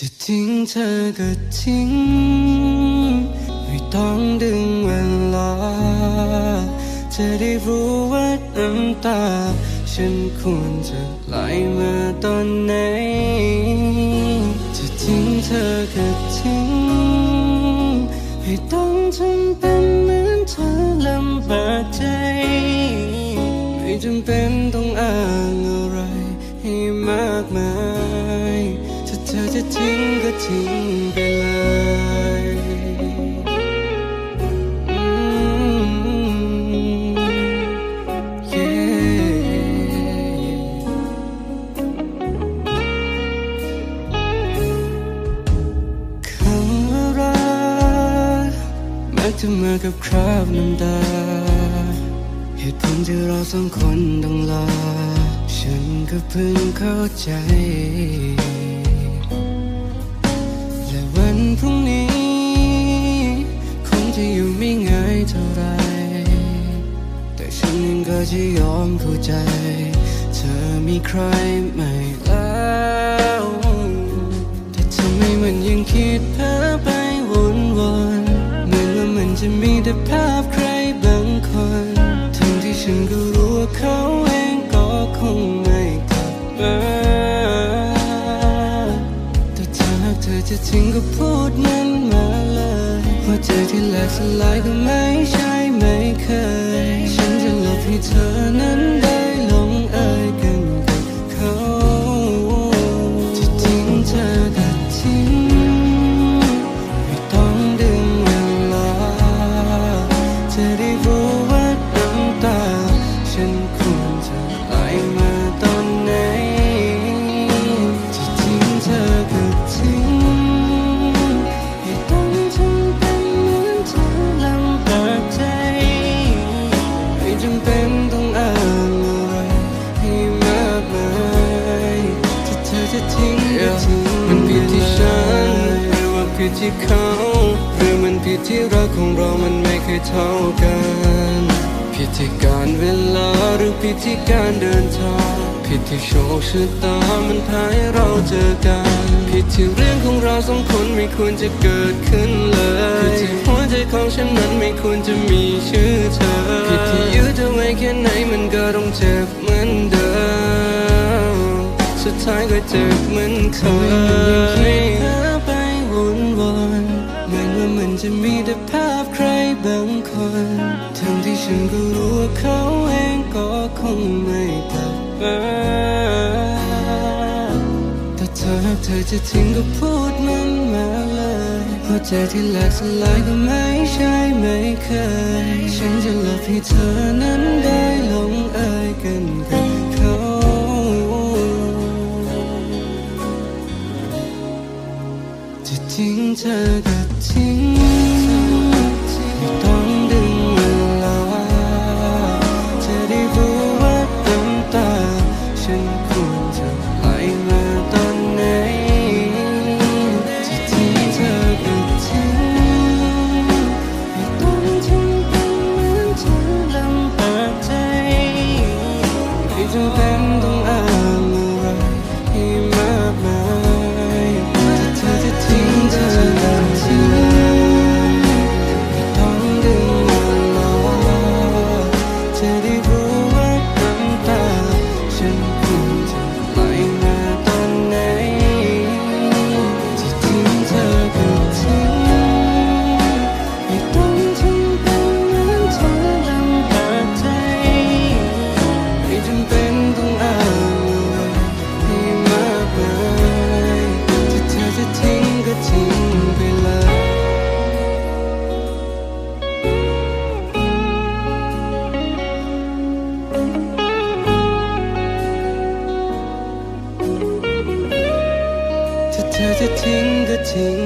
จะทิ้งเธอก็ทิ้ง ไม่ต้องดึงเวลา จะได้รู้ว่าน้ำตา ฉันควรจะไหลมาตอนไหน จะทิ้งเธอก็ทิ้ง ไม่ต้องทำเป็นเหมือนเธอลำบากใจ ไม่จำเป็นต้องอ้างอะไรให้มากมาย งก็ทิ้งไปเลยคำว่ารักมักจะมากับคราบน้ำตา เหตุผลที่เราสองคนต้องลา ฉันก็เพิ่งเข้าใจ แต่ฉันเองก็จะยอมเข้าใจ เธอมีใครใหม่แล้วแต่ทำไมมันยังคิดเพ้อไปวนวนๆเหมือนว่ามันจะมีแต่ภาพใครบางคน ทั้งที่ฉันก็รู้ว่าเขาเองก็คงไม่กลับมาแต่ถ้าหากเธอจะทิ้งก็พูดมันมาเลยหัวใจที่แหลกสลายก็ไม่ใช่ไม่เคย ให้เธอนั้นได้ ผิดที่เขาหรือมันผิดที่รักของเรามันไม่เคยเท่ากัน ผิดที่การเวลาหรือผิดที่การเดินทางผิดที่โชคชะตามันพาให้เราเจอกัน ผิดที่เรื่องของเราสองคนไม่ควรจะเกิดขึ้นเลย ผิดที่หัวใจของฉันนั้นไม่ควรจะมีชื่อเธอ ผิดที่ยืดเธอไว้แค่ไหนมันก็ต้องเจ็บเหมือนเดิม สุดท้ายก็เจ็บเหมือนเคย ฉันก็รู้ว่าเขาเองก็คงไม่กลับมาแต่ถ้าเธอจะทิ้งก็พูดมันมาเลยหัวใจที่แหลกสลายก็ไม่ใช่ไม่เคย ฉันจะหลบให้เธอนั้นได้ลงเอยกันกับเขาจะทิ้งเธอก็ทิ้ง ทิ้ง